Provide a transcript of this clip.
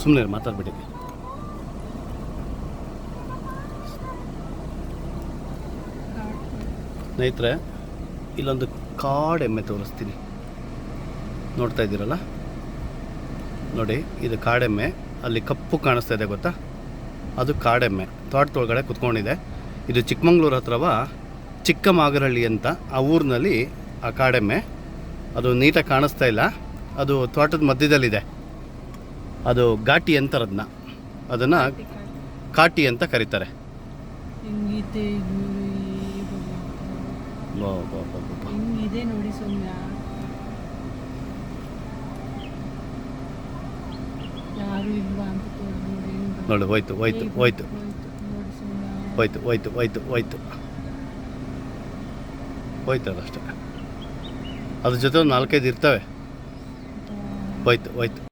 ಸುಮ್ಮನೆ ಮಾತಾಡ್ಬಿಟ್ಟಿದ್ದೆ ಸ್ನೇಹಿತರೆ, ಇಲ್ಲೊಂದು ಕಾಡೆಮ್ಮೆ ತೋರಿಸ್ತೀನಿ. ನೋಡ್ತಾ ಇದ್ದೀರಲ್ಲ? ನೋಡಿ, ಇದು ಕಾಡೆಮ್ಮೆ ಅಲ್ಲಿ ಕಪ್ಪು ಕಾಣಿಸ್ತಾ ಇದೆ, ಗೊತ್ತಾ? ಅದು ಕಾಡೆಮ್ಮೆ ತೋಟದೊಳಗಡೆ ಕುತ್ಕೊಂಡಿದೆ. ಇದು ಚಿಕ್ಕಮಂಗ್ಳೂರು ಹತ್ರವ? ಚಿಕ್ಕಮಾಗರಹಳ್ಳಿ ಅಂತ ಆ ಊರಿನಲ್ಲಿ ಆ ಕಾಡೆಮ್ಮೆ ಅದು ನೀಟಾಗಿ ಕಾಣಿಸ್ತಾ ಇಲ್ಲ. ಅದು ತೋಟದ ಮಧ್ಯದಲ್ಲಿದೆ. ಅದು ಘಾಟಿ ಅಂತಾರದನ್ನ ಅದನ್ನು ಕಾಟಿ ಅಂತ ಕರೀತಾರೆ. ನೋಡಿ ಹೋಯ್ತು ಹೋಯ್ತು ಹೋಯ್ತು. ಹೋಯ್ತು ಹೋಯ್ತು ಹೋಯ್ತು ಹೋಯ್ತು ಹೋಯ್ತು. ಅದಷ್ಟೇ ಅದ್ರ ಜೊತೆ ಒಂದು ನಾಲ್ಕೈದು ಇರ್ತವೆ. ಹೋಯ್ತು ಹೋಯ್ತು